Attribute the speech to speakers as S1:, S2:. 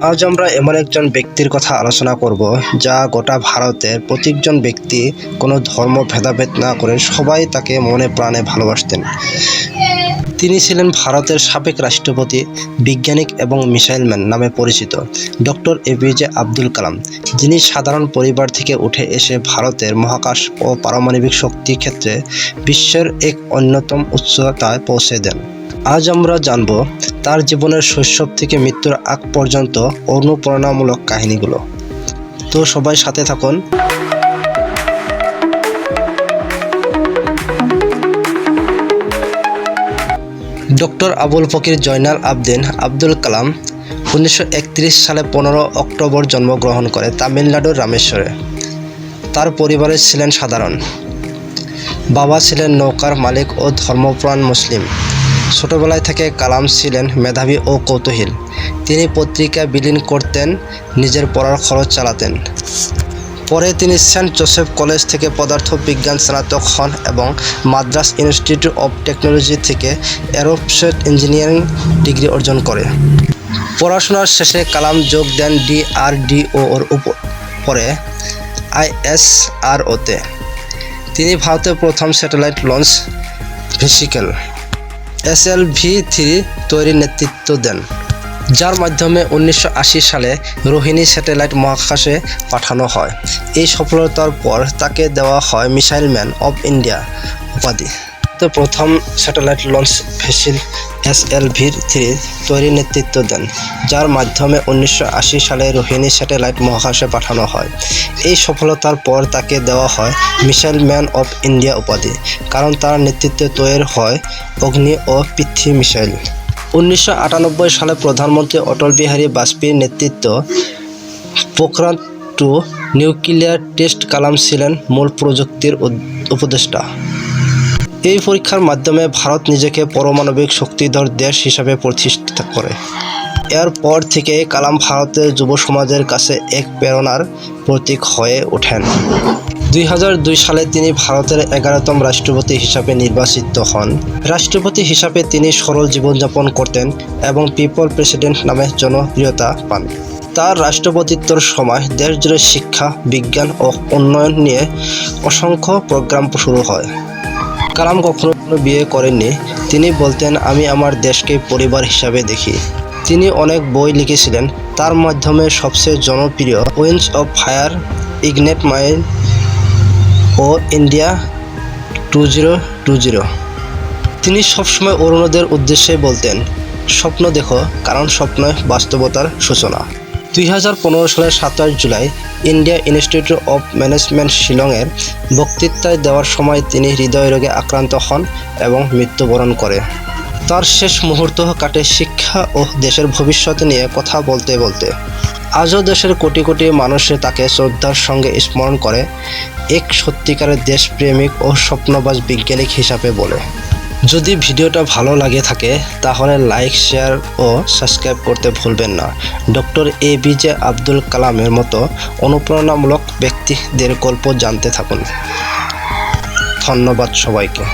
S1: আজ আমরা এমন একজন ব্যক্তির কথা আলোচনা করব, যা গোটা ভারতের প্রত্যেকজন ব্যক্তি কোনো ধর্ম ভেদাভেদ না করে সবাই তাকে মনে প্রাণে ভালোবাসতেন। তিনি ছিলেন ভারতের সাবেক রাষ্ট্রপতি, বিজ্ঞানিক এবং মিসাইলম্যান নামে পরিচিত ডক্টর এপিজে আব্দুল কালাম। যিনি সাধারণ পরিবার থেকে উঠে এসে ভারতের মহাকাশ ও পারমাণবিক শক্তি ক্ষেত্রে বিশ্বের এক অন্যতম উচ্চতায় পৌঁছে দেন। আজ আমরা জানব তার জীবনের শৈশব থেকে মৃত্যুর আগ পর্যন্ত অনুপ্রেরণামূলক কাহিনীগুলো। তো সবাই সাথে থাকুন। ডক্টর আবুল ফকির জয়নাল আবদিন আব্দুল কালাম উনিশশো একত্রিশ সালে পনেরো অক্টোবর জন্মগ্রহণ করে তামিলনাড়ুর রামেশ্বরে। তার পরিবারে ছিলেন সাধারণ। বাবা ছিলেন নৌকার মালিক ও ধর্মপ্রাণ মুসলিম। ছোটবেলায় থেকে কালাম ছিলেন মেধাবী ও কৌতূহল। তিনি পত্রিকা বিলীন করতেন, নিজের পড়ার খরচ চালাতেন। পরে তিনি সেন্ট জোসেফ কলেজ থেকে পদার্থ বিজ্ঞান স্নাতক হন এবং মাদ্রাস ইনস্টিটিউট অব টেকনোলজি থেকে এরোস্পেস ইঞ্জিনিয়ারিং ডিগ্রি অর্জন করে। পড়াশোনার শেষে কালাম যোগ দেন ডিআরডিও ওর উপ- পরে আইএসআরওতে তিনি ভারতের প্রথম satellite launch vehicle. SLV three তৈরির নেতৃত্ব দেন, যার মাধ্যমে উনিশশো আশি সালে রোহিণী স্যাটেলাইট মহাকাশে পাঠানো হয়। এই সফলতার পর তাকে দেওয়া হয় মিসাইল ম্যান অব ইন্ডিয়া, উপাধি। তো প্রথম satellite launch vehicle S L V three তৈরির নেতৃত্ব দেন, যার মাধ্যমে উনিশশো আশি সালে রোহিণী স্যাটেলাইট মহাকাশে পাঠানো হয়। এই সফলতার পর তাকে দেওয়া হয় মিসাইল ম্যান অব ইন্ডিয়া উপাধি, কারণ তার নেতৃত্বে তৈরি হয় অগ্নি ও পৃথ্বী মিসাইল। উনিশশো আটানব্বই সালে প্রধানমন্ত্রী অটল বিহারী বাজপেয়ীর নেতৃত্ব Pokhran two nuclear test Kalam ছিলেন মূল প্রযুক্তির উপদেষ্টা। এই পরীক্ষার মাধ্যমে ভারত নিজেকে পারমাণবিক শক্তিধর দেশ হিসাবে প্রতিষ্ঠা করে। এরপর থেকে কালাম ভারতের যুব সমাজের কাছে এক প্রেরণার প্রতীক হয়ে ওঠেন। দুই হাজার দুই সালে তিনি ভারতের এগারোতম রাষ্ট্রপতি হিসাবে নির্বাচিত হন। রাষ্ট্রপতি হিসাবে তিনি সরল জীবনযাপন করতেন এবং পিপল প্রেসিডেন্ট নামে জনপ্রিয়তা পান। তার রাষ্ট্রপতিত্বর সময় দেশজুড়ে শিক্ষা, বিজ্ঞান ও উন্নয়ন নিয়ে অসংখ্য প্রোগ্রাম শুরু হয়। কালাম কখনো বিয়ে করেননি। তিনি বলতেন, আমি আমার দেশকে পরিবার হিসাবে দেখি। তিনি অনেক বই লিখেছিলেন। তার মাধ্যমে সবচেয়ে জনপ্রিয় wings of fire ignited mind O India two zero two zero তিনি সবসময় অরুণদের উদ্দেশ্যে বলতেন, স্বপ্ন দেখো, কারণ স্বপ্নই বাস্তবতার সূচনা। দুই হাজার পনেরো সালের সাতাশ July India institute of management শিলংয়ের বক্তৃতায় দেওয়ার সময় তিনি হৃদয় রোগে আক্রান্ত হন এবং মৃত্যুবরণ করে। তার শেষ মুহূর্ত কাটে শিক্ষা ও দেশের ভবিষ্যৎ নিয়ে কথা বলতে বলতে। আজও দেশের কোটি কোটি মানুষে তাকে শ্রদ্ধার সঙ্গে স্মরণ করে, এক সত্যিকারের দেশপ্রেমিক ও স্বপ্নবাজ বিজ্ঞানিক হিসাবে বলে। যদি ভিডিওটা ভালো লাগে থাকে, তাহলে লাইক শেয়ার ও সাবস্ক্রাইব করতে ভুলবেন না। Doctor A B J Abdul কালামের মতো অনুপ্রেরণামূলক ব্যক্তিদের গল্প জানতে থাকুন। ধন্যবাদ সবাইকে।